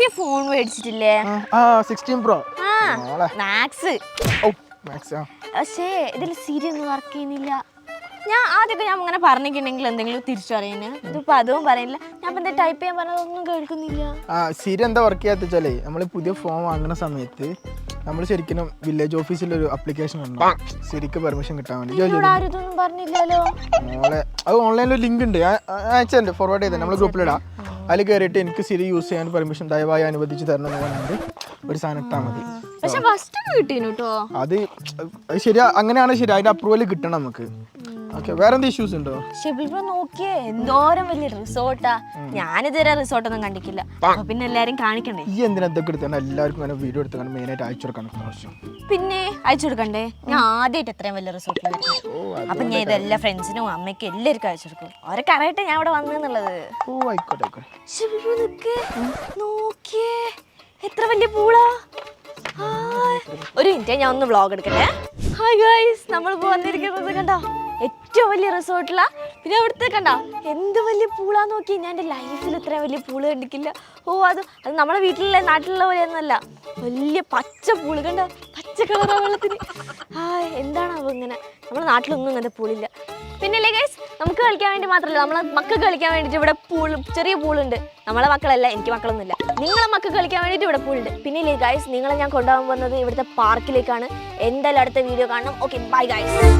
പുതിയ ഫോൺ മേടിച്ചിട്ടില്ലേ? ആ സിക്സ്റ്റീൻ പ്രോ ആ മാക്സ് ഓ മാക്സ് ആ. പക്ഷേ ഇതിൽ സിരി ഒന്നും വർക്ക് ചെയ്യുന്നില്ല. ഞാൻ ആദ്യമൊക്കെ ഞാൻ അങ്ങനെ പറഞ്ഞിട്ടുണ്ടെങ്കിൽ എന്തെങ്കിലും തിരിച്ചു പറയുന്നു ഇതിപ്പോ അതും പറയുന്നില്ല ഞാൻ എന്താ ടൈപ്പ് ചെയ്യാൻ പറഞ്ഞതൊന്നും കേൾക്കുന്നില്ല. ആ സിരി എന്താ വർക്ക് ചെയ്യാത്ത വെച്ചാലേ നമ്മൾ പുതിയ ഫോൺ വാങ്ങുന്ന സമയത്ത് നമ്മൾ ശരിക്കും വില്ലേജ് ഓഫീസിൽ ഒരു അപ്ലിക്കേഷൻ ഉണ്ട്. സിരിക്ക് പെർമിഷൻ കിട്ടാൻ വേണ്ടി. പറഞ്ഞില്ലല്ലോ. മോളെ അത് ഓൺലൈനിൽ ലിങ്ക് ഉണ്ട്. അയച്ചു ഫോർവേഡ് ചെയ്തേ. നമ്മൾ ഗ്രൂപ്പിലിടാം അതിൽ കയറിയിട്ട് എനിക്ക് സിരി യൂസ് ചെയ്യാൻ പെർമിഷൻ ദയവായി അനുവദിച്ച് തരണം എന്ന് പറഞ്ഞിട്ട് ഒരു സാധനം ഇട്ടാൽ മതി. പക്ഷെ ഫസ്റ്റ് കിട്ടീനു കേട്ടോ അത് അത് ശരിയാ അങ്ങനെയാണ് ശരി അതിന്റെ അപ്രൂവൽ കിട്ടണം നമുക്ക്. ഓക്കെ വേറെ എന്ത് ഇഷ്യൂസ് ഉണ്ടോ ഷെബിളിപ്പോ നോക്കിയേ എന്തോരം വലിയ റിസോർട്ടാ. ഞാനിതുവരെ റിസോർട്ടൊന്നും കണ്ടിട്ടില്ല. അപ്പൊ പിന്നെ എല്ലാരും കാണിക്കണ്ടേ? ഈ എന്തിനാ ഇതൊക്കെ എടുത്താണ് എല്ലാവർക്കും അങ്ങനെ വീഡിയോ എടുത്താണ് മെയിനായിട്ട് അയച്ചു കൊടുക്കണം പിന്നെ അയച്ചു കൊടുക്കണ്ടേ? ഞാൻ ആദ്യമായിട്ട് എത്രയും വലിയ റിസോർട്ടിൽ വരുന്നത്. ഓ അപ്പൊ ഞാൻ ഇതെല്ലാ ഫ്രണ്ട്സിനും അമ്മയ്ക്കും എല്ലാവർക്കും അയച്ചു കൊടുക്കും. അവരൊക്കെ അറിയട്ടെ ഞാൻ ഇവിടെ വന്നെന്നുള്ളത് ഓ ആയിക്കോട്ടെ ആയിക്കോട്ടെ. ശിവു നിക്ക്. നോക്കിയേ. എത്ര വലിയ പൂളാ. ഒരു മിനിറ്റ് ഞാൻ ഒന്ന് വ്ലോഗ് എടുക്കട്ടെ. ഹായ് ഗൈസ് നമ്മളിപ്പോ വന്നിരിക്കുന്നത് കണ്ടോ? ഏറ്റവും വലിയ റിസോർട്ടിലാ. പിന്നെ അവിടുത്തെ കണ്ടോ? എന്ത് വലിയ പൂളാ നോക്കി. ഞാൻ എന്റെ ലൈഫിൽ ഇത്ര വലിയ പൂൾ കണ്ടിട്ടില്ല. ഓ അത് അത് നമ്മുടെ വീട്ടിലെ നാട്ടിലുള്ള പോലെയൊന്നുമല്ല. വലിയ പച്ച പൂൾ. കണ്ടോ? പച്ച കളറാ വെള്ളത്തിന്. എന്താണ് എന്താണാവോ ഇങ്ങനെ? നമ്മുടെ നാട്ടിലൊന്നും ഇങ്ങനത്തെ പൂളില്ല. പിന്നല്ലേ ഗൈസ് നമുക്ക് കളിക്കാൻ വേണ്ടി മാത്രമല്ല നമ്മളെ മക്കൾക്ക് കളിക്കാൻ വേണ്ടിയിട്ട് ഇവിടെ പൂൾ ചെറിയ പൂളുണ്ട്. നമ്മളെ മക്കളല്ല എനിക്ക് മക്കളൊന്നുമില്ല. നിങ്ങളെ മക്കൾക്ക് കളിക്കാൻ വേണ്ടിയിട്ട് ഇവിടെ പൂളുണ്ട്. പിന്നില്ലേ ഗൈസ് നിങ്ങളെ ഞാൻ കൊണ്ടുപോകാൻ പോകുന്നത് ഇവിടുത്തെ പാർക്കിലേക്കാണ് എന്തായാലും അടുത്ത വീഡിയോ കാണണം. Okay bye guys